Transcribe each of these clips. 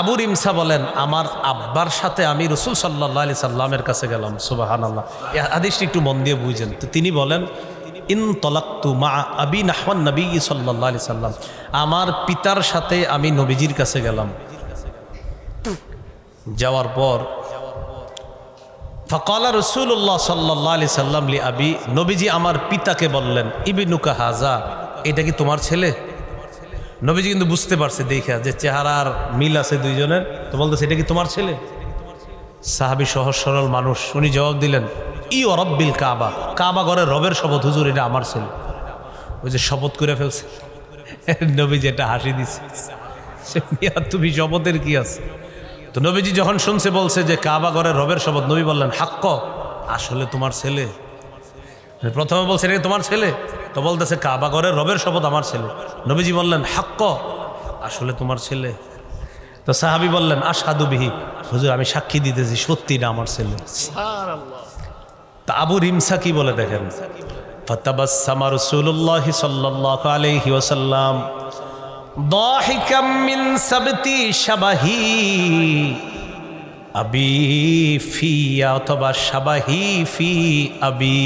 আবু ইমসা বলেন, আমার আব্বার সাথে আমি রসুল সাল্লাহ আলি সাল্লামের কাছে গেলাম। সুবাহান আল্লাহ এই আদিসটি একটু মন দিয়ে বুঝেন। তো তিনি বলেন, ইন তলাক্তু মা আবি নাহমান নবী সাল্লাহ আলি সাল্লাম। আমার পিতার সাথে আমি নবীজির কাছে গেলাম। যাওয়ার পর, ফকালা রসুল্লাহ সাল্লাহ আলি সাল্লাম লি আবি, নবীজি আমার পিতাকে বললেন, ইবিনুকা হাজা, এটা কি তোমার ছেলে? নবীজি কিন্তু বুঝতে পারছে দেখা যে চেহারার মিল আছে দুইজনের। তো বলতেছে এটা কি তোমার ছেলে? সাহাবি সহজ সরল মানুষ উনি জবাব দিলেন ই অরব্বিল কাবা। কাবা ঘরে রবের শপথ হুজুর এটা আমার ছেলে। ওই যে শপথ করে ফেলছে। নবীজি এটা হাসি দিছে। মিয়া, তুমি শপথের কি আছে? তো নবীজি যখন শুনছে বলছে যে কাবা ঘরে রবের শপথ নবী বললেন হাক্ক আসলে তোমার ছেলে। প্রথমে বলছে এটা তোমার ছেলে? তো বলতেছে কাবা ঘরের রবের শপথ আমার ছেলে নবীজি বললেন হাক্ক আসলে তোমার ছেলে তো সাহাবি বললেন আসাদু বিহি হুজুর আমি সাক্ষী দিতেছি সত্যি না আমার ছেলে তা আবু রিমসা কি বলে দেখেন ফতাবাসামা রাসূলুল্লাহ সাল্লাল্লাহু আলাইহি ওয়াসাল্লাম ضاحكا من سبت شبهي আবি ফিয়া অথবা সাবাহি ফি আবি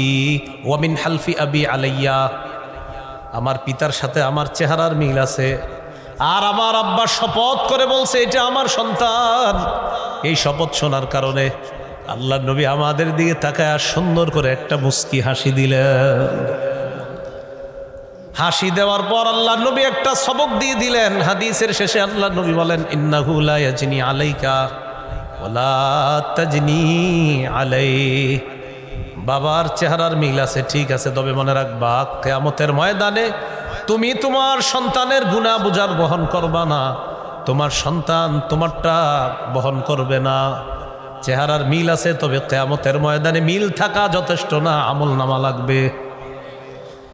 ওয়ামিন হালফি আবি আলাইয়া। আমার পিতার সাথে আমার চেহারার মিল আছে। আর আমার আব্বা শপথ করে বলছে, এটা আমার সন্তান। এই শপথ শোনার কারণে আল্লাহ নবী আমাদের দিকে তাকায় আর সুন্দর করে একটা মুস্কি হাসি দিলেন। হাসি দেওয়ার পর আল্লাহ নবী একটা সবক দিয়ে দিলেন। হাদিসের শেষে আল্লাহ নবী বলেন, ইন্নাহু লা ইয়াজনি আলাইকা। বাবার চেহারার মিল আছে, ঠিক আছে, তবে মনে রাখবা, কেয়ামতের ময়দানে তুমি তোমার সন্তানের গুণা বুঝার বহন করবা না। তোমার সন্তান তোমারটা বহন করবে না। চেহারার মিল আছে, তবে কেয়ামতের ময়দানে মিল থাকা যথেষ্ট না, আমল নামা লাগবে।